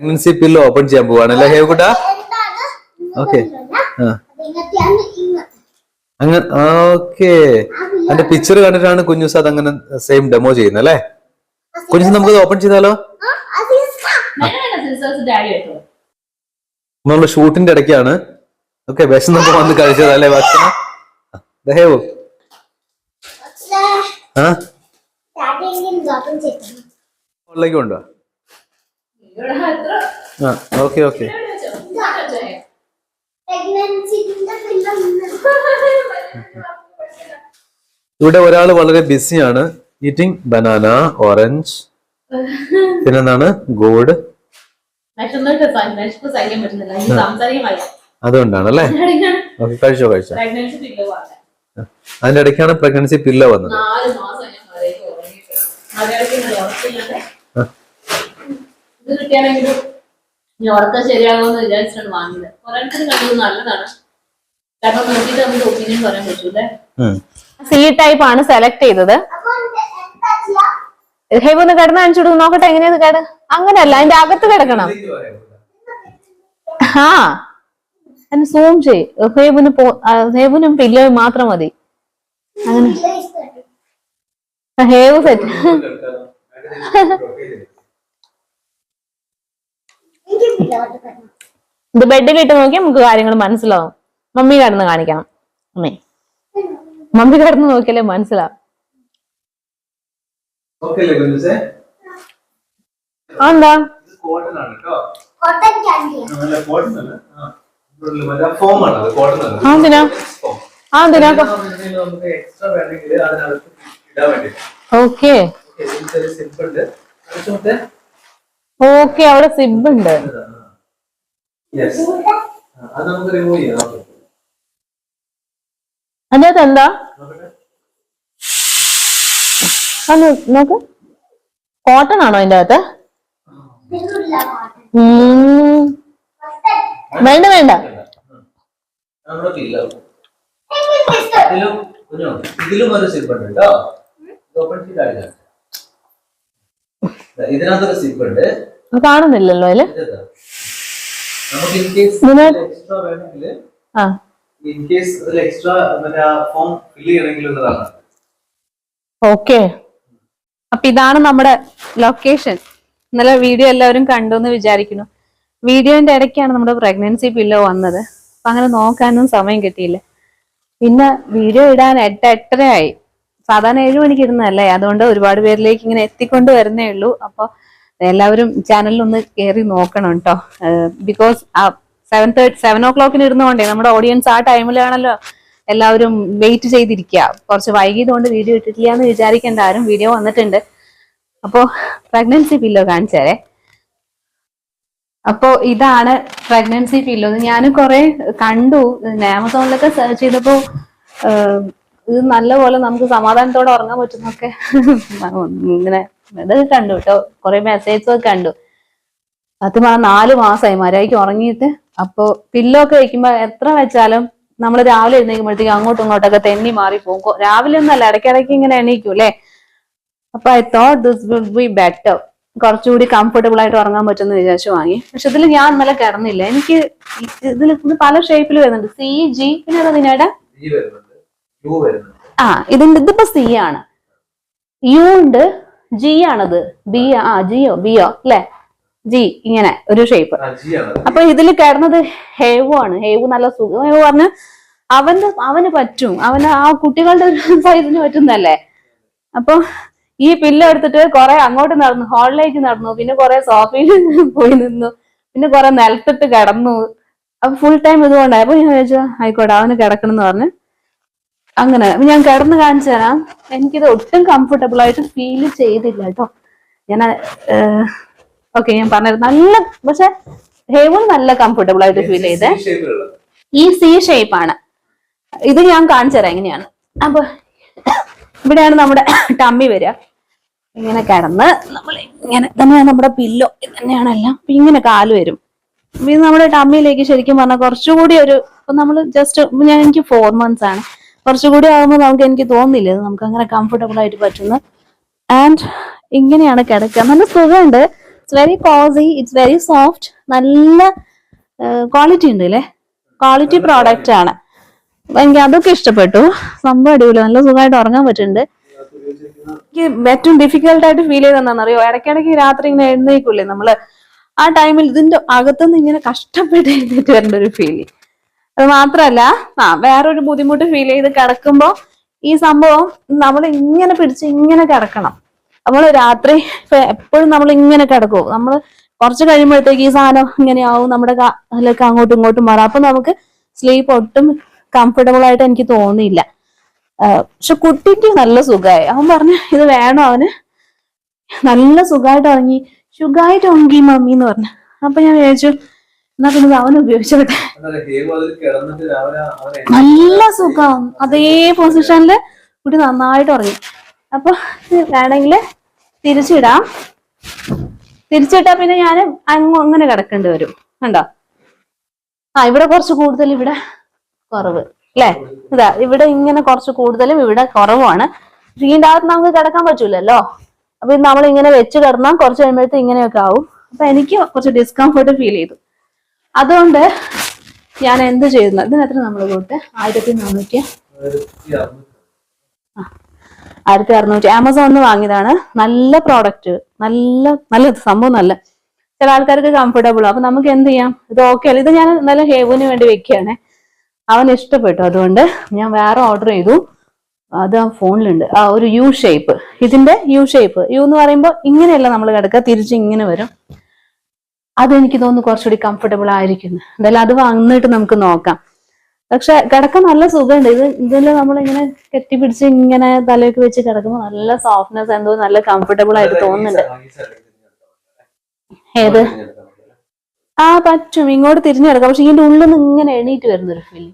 Pregnancy pillow open ചെയ്യാൻ പോവാണല്ലേ ഹേവുട്ട ഓക്കെ അങ്ങനെ ഓക്കെ അതിന്റെ പിക്ചർ കണ്ടിട്ടാണ് കുഞ്ഞുസ് അത് അങ്ങനെ സെയിം ഡെമോ ചെയ്യുന്നത് അല്ലേ കുഞ്ഞുസ് നമുക്ക് ഓപ്പൺ ചെയ്താലോ? നമ്മൾ ഷൂട്ടിന്റെ ഇടയ്ക്കാണ്. ഓക്കെ വിശന്നപ്പോ വന്ന് കഴിച്ചതല്ലേ ഭക്ഷണം? ആ, ദേ ഹേവു. ആ? എത്ര ആ ഓക്കെ ഓക്കെ. ഇവിടെ ഒരാൾ വളരെ ബിസിയാണ് ഈറ്റിംഗ് ബനാന ഓറഞ്ച് പിന്നെന്താണ്? ഗോഡ് അതുകൊണ്ടാണ് അല്ലേ ഓക്കെ കഴിച്ചോ കഴിച്ചോ. അതിന്റെ ഇടയ്ക്കാണ് പ്രഗ്നൻസി പില്ല വന്നത് നാല് മാസം ഞാൻ മഴയ്ക്ക് ഉറങ്ങിയിട്ട് മഴയ്ക്ക് ഞാൻ ഉറക്കില്ലാതെ ഇത് കിട്ടിയാണെങ്കിലും ഞാൻ ഉറക്കം ശരിയാകുമെന്ന് വിചാരിച്ചിട്ടാണ് വാങ്ങിയത്. ഓരോരുത്തരും കണ്ടത് നല്ലതാണ്. കാരണം നോക്കിയിട്ട് നമുക്ക് ഒപ്പീനിയൻ പറയാൻ പറ്റൂലേ ഉം. സി ടൈപ്പ് ആണ് സെലക്ട് ചെയ്തത്. ഹെബ് ഒന്ന് കിടന്ന് കാണിച്ചു കൊടുക്കും. നോക്കട്ടെ എങ്ങനെയാണ് കട? അങ്ങനെയല്ല അതിന്റെ അകത്ത് കിടക്കണം. ആ. അതിന് സൂം ചെയ് ഹേബിന് പോ ഹേബിനും പില്ലോയും മാത്രം മതി. അങ്ങനെ. Have set. ഇത് ബെഡിലിട്ട് നോക്കിയാൽ നമുക്ക് കാര്യങ്ങൾ മനസ്സിലാവും. മമ്മി കിടന്ന് കാണിക്കണം. അമ്മേ. മമ്മി കിടന്ന് നോക്കിയാലേ മനസ്സിലാവും ഓക്കെ എന്താ ഓക്കെ അവിടെ സിബ് ഉണ്ട്. അതിനകത്ത് എന്താ നോക്ക്. കോട്ടൺ ആണോ അതിന്റെ അകത്ത്. വേണ്ട വേണ്ട. ഇതിലും ഒരു സിബ് ഉണ്ട് കേട്ടോ. ഇത് ഓപ്പൺ ചെയ്താൽ ഇതിനകത്തൊരു സിപ്പ് ഉണ്ട്. കാണുന്നില്ലല്ലോ അതിൽ? ഇതെന്താ? നമുക്ക് ഇൻ കേസ് ഇതിനകത്ത് എക്സ്ട്രാ വേണമെങ്കിൽ ആ. ഇൻ കേസ് അതിൽ എക്സ്ട്രാ മറ്റേ ആ ഫോം ഫില്ല് ചെയ്യണമെങ്കിൽ ഉള്ളതാണ്. ഓക്കെ അപ്പൊ ഇതാണ് നമ്മുടെ ലൊക്കേഷൻ ഇന്നലെ വീഡിയോ എല്ലാവരും കണ്ടു എന്ന് വിചാരിക്കുന്നു. വീഡിയോന്റെ ഇടയ്ക്കാണ് നമ്മുടെ പ്രഗ്നൻസി പില്ലോ വന്നത്. അപ്പൊ അങ്ങനെ നോക്കാനൊന്നും സമയം കിട്ടിയില്ല. പിന്നെ വീഡിയോ ഇടാൻ എട്ട് എട്ടരയായി. സാധാരണ ഏഴു മണിക്ക് ഇരുന്നല്ലേ അതുകൊണ്ട് ഒരുപാട് പേരിലേക്ക് ഇങ്ങനെ എത്തിക്കൊണ്ട് വരുന്നേ ഉള്ളൂ. അപ്പൊ എല്ലാവരും ചാനലിൽ ഒന്ന് കയറി നോക്കണം കേട്ടോ ബിക്കോസ് സെവൻ തേർട്ടി സെവൻ ഓ ക്ലോക്കിന് ഇരുന്നുകൊണ്ടേ നമ്മുടെ ഓഡിയൻസ് ആ ടൈമിലാണല്ലോ എല്ലാവരും വെയിറ്റ് ചെയ്തിരിക്കുക കുറച്ച് വൈകിയതുകൊണ്ട് വീഡിയോ ഇട്ടിട്ടില്ല എന്ന് വിചാരിക്കേണ്ട ആരും വീഡിയോ വന്നിട്ടുണ്ട്. അപ്പോ പ്രഗ്നൻസി പില്ലോ കാണിച്ചേരേ. അപ്പോ ഇതാണ് പ്രഗ്നൻസി പില്ലോ ഞാൻ കുറെ കണ്ടു. ആമസോണിലൊക്കെ സെർച്ച് ചെയ്തപ്പോ ആഹ്, ഇത് നല്ലപോലെ നമുക്ക് സമാധാനത്തോടെ ഉറങ്ങാൻ പറ്റുന്നൊക്കെ ഇങ്ങനെ ഇതൊക്കെ കണ്ടു കേട്ടോ. കുറെ മെസ്സേജ് ഒക്കെ കണ്ടു. സത്യം പറഞ്ഞാൽ നാല് മാസമായി മര്യാദയ്ക്ക് ഉറങ്ങിയിട്ട്. അപ്പോ പില്ലോ ഒക്കെ വെക്കുമ്പോ എത്ര വെച്ചാലും നമ്മൾ രാവിലെ എഴുന്നേക്കുമ്പോഴത്തേക്കും അങ്ങോട്ടും ഇങ്ങോട്ടൊക്കെ തെന്നി മാറി പോകും. രാവിലെ ഒന്നല്ല ഇടയ്ക്കിടയ്ക്ക് ഇങ്ങനെ എണീക്കും അല്ലേ? അപ്പൊ I thought this will be better കുറച്ചുകൂടി കംഫർട്ടബിൾ ആയിട്ട് ഉറങ്ങാൻ പറ്റുമെന്ന് വിചാരിച്ചു വാങ്ങി. പക്ഷെ ഇതിൽ ഞാൻ ഇന്നലെ കിടന്നില്ല. എനിക്ക് ഇതിൽ ഇത് പല ഷേപ്പിൽ വരുന്നുണ്ട്. സി ജി പിന്നെ ഏതാ ഇതിനേടെ ജി വരുന്നുണ്ട് യു വരുന്നുണ്ട് ആ ഇതിന്റെ ഇതിപ്പോ സി ആണ്. യു ഉണ്ട് ജി ആണത്. ബി ആ ജിയോ ബിയോ അല്ലെ? ജി ഇങ്ങനെ ഒരു ഷേപ്പ് അപ്പൊ ഇതിൽ കിടന്നത് ഹേവു ആണ്. ഹേവു നല്ല സുഖം. ഹേവു പറഞ്ഞ അവന്റെ അവന് പറ്റും. അവന് ആ കുട്ടികളുടെ ഒരു സൈസിന് പറ്റുന്നല്ലേ അപ്പൊ ഈ പില്ലോ എടുത്തിട്ട് കുറെ അങ്ങോട്ട് നടന്നു ഹാളിലേക്ക് നടന്നു പിന്നെ കുറെ സോഫയിൽ പോയി നിന്നു പിന്നെ കുറെ നിലത്തിട്ട് കിടന്നു. അപ്പൊ ഫുൾ ടൈം ഇതുകൊണ്ടായി അപ്പൊ ഞാൻ ചോദിച്ചു ആയിക്കോട്ടെ അവന് കിടക്കണം എന്ന് പറഞ്ഞ് അങ്ങനെ ഞാൻ കിടന്ന് കാണിച്ചു തരാം. എനിക്കിത് ഒട്ടും കംഫർട്ടബിൾ ആയിട്ട് ഫീൽ ചെയ്തില്ല കേട്ടോ. ഞാൻ ഓക്കെ ഞാൻ പറഞ്ഞത് നല്ല പക്ഷെ ഹേവൻ നല്ല കംഫർട്ടബിൾ ആയിട്ട് ഫീൽ ചെയ്തേ. ഈ സി ഷേപ്പ് ആണ്. ഇത് ഞാൻ കാണിച്ചു തരാം എങ്ങനെയാണ് അപ്പൊ ഇവിടെയാണ് നമ്മുടെ ടമ്മി വരിക. ഇങ്ങനെ കിടന്ന് നമ്മൾ ഇങ്ങനെ തന്നെയാണ് നമ്മുടെ പില്ലോ തന്നെയാണ് എല്ലാം. അപ്പൊ ഇങ്ങനെ കാൽ വരും. പിന്നെ നമ്മുടെ ടമ്മിയിലേക്ക് ശരിക്കും പറഞ്ഞാൽ കുറച്ചുകൂടി ഒരു നമ്മൾ ജസ്റ്റ് ഞാൻ എനിക്ക് ഫോർ മന്ത്സ് ആണ്. കുറച്ചുകൂടി ആകുമ്പോൾ നമുക്ക് എനിക്ക് തോന്നില്ല? നമുക്ക് അങ്ങനെ കംഫർട്ടബിൾ ആയിട്ട് പറ്റുന്നു. ആൻഡ് ഇങ്ങനെയാണ് കിടക്കുക. നല്ല സുഖമുണ്ട്. It's very cosy it's very soft നല്ല ക്വാളിറ്റി ഉണ്ട് അല്ലേ? ക്വാളിറ്റി പ്രോഡക്റ്റ് ആണ്. എനിക്ക് അതൊക്കെ ഇഷ്ടപ്പെട്ടു. സംഭവം അടിപൊളി. നല്ല സുഖമായിട്ട് ഉറങ്ങാൻ പറ്റുന്നുണ്ട്. എനിക്ക് ഏറ്റവും ഡിഫിക്കൽട്ട് ആയിട്ട് ഫീൽ ചെയ്തെന്നാണെന്നറിയോ ഇടയ്ക്കിടയ്ക്ക് രാത്രി ഇങ്ങനെ എഴുന്നേക്കൂലേ നമ്മൾ? ആ ടൈമിൽ ഇതിന്റെ അകത്തുനിന്ന് ഇങ്ങനെ കഷ്ടപ്പെട്ട് എഴുന്നേറ്റ് വരേണ്ട ഒരു ഫീൽ അത് മാത്രല്ല ആ വേറൊരു ബുദ്ധിമുട്ട് ഫീൽ ചെയ്ത് കിടക്കുമ്പോ ഈ സംഭവം നമ്മൾ ഇങ്ങനെ പിടിച്ച് ഇങ്ങനെ കിടക്കണം. നമ്മൾ രാത്രി എപ്പോഴും നമ്മൾ ഇങ്ങനെ കിടക്കും. നമ്മൾ കുറച്ച് കഴിയുമ്പോഴത്തേക്ക് ഈ സാധനം ഇങ്ങനെയാവും നമ്മുടെ കാലൊക്കെ അങ്ങോട്ടും ഇങ്ങോട്ടും മാറാം. അപ്പൊ നമുക്ക് സ്ലീപ്പ് ഒട്ടും കംഫർട്ടബിൾ ആയിട്ട് എനിക്ക് തോന്നിയില്ല. പക്ഷെ കുട്ടിക്ക് നല്ല സുഖമായി അവൻ പറഞ്ഞു ഇത് വേണം അവന്? നല്ല സുഖമായിട്ട് ഉറങ്ങി. സുഖമായിട്ട് ഉറങ്ങി മമ്മി എന്ന് പറഞ്ഞു. അപ്പൊ ഞാൻ വിചാരിച്ചു എന്നാ പിന്നെ അവൻ ഉപയോഗിച്ചോട്ടെ നല്ല സുഖം. അതേ പൊസിഷനിൽ കുട്ടി നന്നായിട്ട് ഉറങ്ങി. അപ്പൊ വേണമെങ്കിൽ തിരിച്ചിടാം. തിരിച്ചിട്ടാ പിന്നെ ഞാൻ അങ്ങ് അങ്ങനെ കിടക്കേണ്ടി വരും. കണ്ടോ? ആ ഇവിടെ കുറച്ച് കൂടുതൽ ഇവിടെ കുറവ്. അല്ലേ? ഇതാ ഇവിടെ ഇങ്ങനെ കുറച്ച് കൂടുതലും ഇവിടെ കുറവാണ് വീണ്ടാകത്ത് അകത്ത് നമുക്ക് കിടക്കാൻ പറ്റൂലല്ലോ? അപ്പൊ നമ്മൾ ഇങ്ങനെ വെച്ച് കിടന്നാൽ കുറച്ച് കഴിയുമ്പോഴത്തേക്ക് ഇങ്ങനെയൊക്കെ ആവും. അപ്പൊ എനിക്ക് കുറച്ച് ഡിസ്കംഫർട്ട് ഫീൽ ചെയ്തു. അതുകൊണ്ട് ഞാൻ എന്ത് ചെയ്യുന്നു? ഇതിനെത്ര നമ്മൾ കൂട്ട് ആയിരത്തി നാനൂറ്റി ആയിരത്തി അറുന്നൂറ്റി ആമസോണിൽ വാങ്ങിയതാണ്. നല്ല പ്രോഡക്റ്റ് നല്ല നല്ല സംഭവം നല്ല. ചില ആൾക്കാർക്ക് കംഫർട്ടബിൾ അപ്പൊ നമുക്ക് എന്ത് ചെയ്യാം? ഇത് ഓക്കെ അല്ല? ഇത് ഞാൻ നല്ല ഹേവുവിന് വേണ്ടി വെക്കുകയാണ്. അവൻ ഇഷ്ടപ്പെട്ടു. അതുകൊണ്ട് ഞാൻ വേറെ ഓർഡർ ചെയ്തു. അത് ആ ഫോണിലുണ്ട്. ആ ഒരു യു ഷേപ്പ് ഇതിന്റെ യു ഷേപ്പ് യു എന്ന് പറയുമ്പോൾ ഇങ്ങനെയല്ല നമ്മൾ കിടക്കുക. തിരിച്ച് ഇങ്ങനെ വരും. അതെനിക്ക് തോന്നുന്നു കുറച്ചുകൂടി കംഫർട്ടബിൾ ആയിരിക്കുന്നു. എന്തായാലും അത് വന്നിട്ട് നമുക്ക് നോക്കാം. പക്ഷെ കിടക്കാൻ നല്ല സുഖമുണ്ട്. ഇത് ഇതിൽ നമ്മളിങ്ങനെ കെട്ടിപ്പിടിച്ച് ഇങ്ങനെ തലയൊക്കെ വെച്ച് കിടക്കുമ്പോൾ നല്ല സോഫ്റ്റ്നെസ് എന്തോ നല്ല കംഫർട്ടബിൾ ആയിട്ട് തോന്നുന്നുണ്ട്. ഏത്? ആ പറ്റും. ഇങ്ങോട്ട് തിരിഞ്ഞു കിടക്കാം. പക്ഷെ ഇതിന്റെ ഉള്ളിൽ നിന്ന് ഇങ്ങനെ എണീറ്റ് വരുന്നൊരു ഫീൽ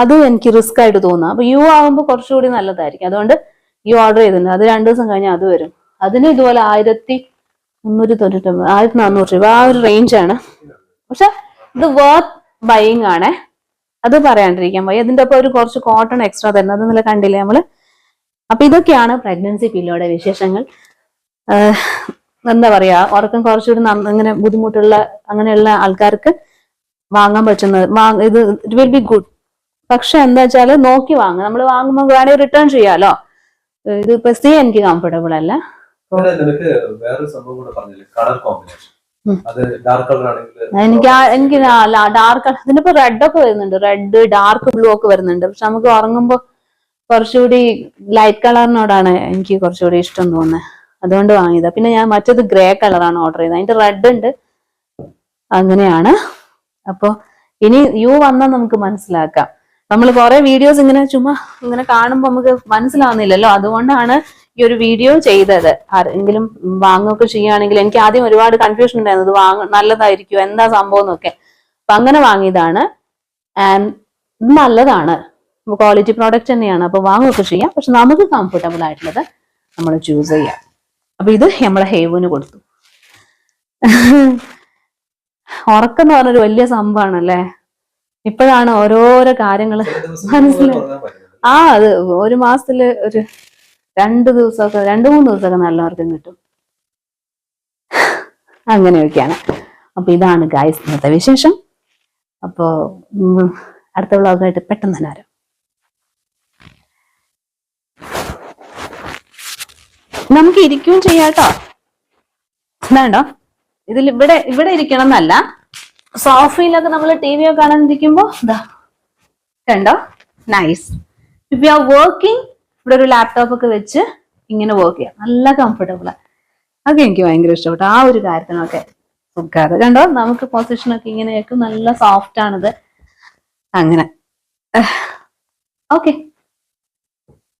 അതും എനിക്ക് റിസ്ക് ആയിട്ട് തോന്നുന്നു. അപ്പൊ യു ആകുമ്പോൾ കുറച്ചുകൂടി നല്ലതായിരിക്കും. അതുകൊണ്ട് യു ഓർഡർ ചെയ്തിട്ടുണ്ട്. അത് രണ്ടു ദിവസം കഴിഞ്ഞാൽ അത് വരും. അതിന് ഇതുപോലെ ആയിരത്തി മുന്നൂറ്റി തൊണ്ണൂറ്റൊമ്പത് ആയിരത്തി നാനൂറ് രൂപ. ആ ഒരു റേഞ്ച് ആണ്. പക്ഷെ ഇത് വർത്ത് ബൈയിങ് ആണ്. അത് പറയാണ്ടിരിക്കാൻ പോയി അതിന്റെ ഒപ്പം ഒരു കുറച്ച് കോട്ടൺ എക്സ്ട്രാ തരുന്നത് അത് നല്ല കണ്ടില്ലേ നമ്മൾ? അപ്പൊ ഇതൊക്കെയാണ് പ്രഗ്നൻസി പില്ലോയുടെ വിശേഷങ്ങൾ. എന്താ പറയാ ഉറക്കം കുറച്ചുകൂടി അങ്ങനെ ബുദ്ധിമുട്ടുള്ള അങ്ങനെയുള്ള ആൾക്കാർക്ക് വാങ്ങാൻ പറ്റുന്നത് ഇത് ഇറ്റ് വിൽ ബി ഗുഡ് പക്ഷെ എന്താ വെച്ചാൽ നോക്കി വാങ്ങുക. നമ്മൾ വാങ്ങുമ്പോൾ വേണമെങ്കിൽ റിട്ടേൺ ചെയ്യാലോ. ഇത് ഇപ്പൊ സി എനിക്ക് കംഫർട്ടബിൾ അല്ല. നിനക്ക് വേറൊരു സംഭവം കൂടെ പറഞ്ഞില്ലേ? Colour combination. അത് ഡാർക്ക് കളർ ആണെങ്കിൽ എനിക്ക് എനിക്ക് ഡാർക്ക് ഇതിനിപ്പോ റെഡ് ഒക്കെ വരുന്നുണ്ട്. റെഡ് ഡാർക്ക് ബ്ലൂ ഒക്കെ വരുന്നുണ്ട്. പക്ഷെ നമുക്ക് ഉറങ്ങുമ്പോ കുറച്ചുകൂടി ലൈറ്റ് കളറിനോടാണ് എനിക്ക് കുറച്ചുകൂടി ഇഷ്ടം തോന്നുന്നത് അതുകൊണ്ട് വാങ്ങിയതാ. പിന്നെ ഞാൻ മറ്റേത് ഗ്രേ കളറാണ് ഓർഡർ ചെയ്തത്. അതിന്റെ റെഡ് ഉണ്ട്. അങ്ങനെയാണ്. അപ്പൊ ഇനി യു വന്നാൽ നമുക്ക് മനസ്സിലാക്കാം. നമ്മൾ കുറെ വീഡിയോസ് ഇങ്ങനെ ചുമ്മാ ഇങ്ങനെ കാണുമ്പോൾ നമുക്ക് മനസ്സിലാവുന്നില്ലല്ലോ. അതുകൊണ്ടാണ് ഈ ഒരു വീഡിയോ ചെയ്തത്. ആരെങ്കിലും വാങ്ങുകയൊക്കെ ചെയ്യുകയാണെങ്കിൽ എനിക്ക് ആദ്യം ഒരുപാട് കൺഫ്യൂഷൻ ഉണ്ടായിരുന്നു. ഇത് വാങ്ങ നല്ലതായിരിക്കും എന്താ സംഭവം എന്നൊക്കെ. അപ്പൊ അങ്ങനെ വാങ്ങിയതാണ്. ആൻഡ് ഇത് നല്ലതാണ്. ക്വാളിറ്റി പ്രോഡക്റ്റ് തന്നെയാണ്. അപ്പൊ വാങ്ങുകയൊക്കെ ചെയ്യാം. പക്ഷെ നമുക്ക് കംഫർട്ടബിൾ ആയിട്ടുള്ളത് നമ്മൾ ചൂസ് ചെയ്യാം. അപ്പൊ ഇത് നമ്മളെ ഹേവുന് കൊടുത്തു. ഉറക്കം എന്ന് പറഞ്ഞൊരു വലിയ സംഭവമാണല്ലേ? ഇപ്പോഴാണ് ഓരോരോ കാര്യങ്ങൾ ദിവസം മനസ്സിലായി. ആ അത് ഒരു മാസത്തിൽ ഒരു രണ്ട് ദിവസമൊക്കെ രണ്ട് മൂന്ന് ദിവസമൊക്കെ നല്ല ഉറക്കം കിട്ടും. അങ്ങനെയൊക്കെയാണ്. അപ്പൊ ഇതാണ് ഗായ്സ് ഇന്നത്തെ വിശേഷം. അപ്പോ അടുത്ത വ്ളോഗായിട്ട് പെട്ടെന്ന് തന്നെ വരാം. നമുക്ക് ഇരിക്കുകയും ചെയ്യാട്ടോ വേണ്ടോ? ഇതിൽ ഇവിടെ ഇവിടെ ഇരിക്കണം എന്നല്ല. സോഫയിലൊക്കെ നമ്മൾ ടി വി ഒക്കെ കാണാൻ ഇരിക്കുമ്പോ കണ്ടോ? Nice if you are working ഇവിടെ ഒരു ലാപ്ടോപ്പ് ഒക്കെ വെച്ച് ഇങ്ങനെ വർക്ക് ചെയ്യാം. നല്ല കംഫർട്ടബിൾ അതൊക്കെ എനിക്ക് ഭയങ്കര ഇഷ്ടപ്പെട്ടു. ആ ഒരു കാര്യത്തിനൊക്കെ സുഖാതെ കണ്ടോ? നമുക്ക് പൊസിഷനൊക്കെ ഇങ്ങനെയൊക്കെ നല്ല സോഫ്റ്റ് ആണിത്. അങ്ങനെ. ഓക്കെ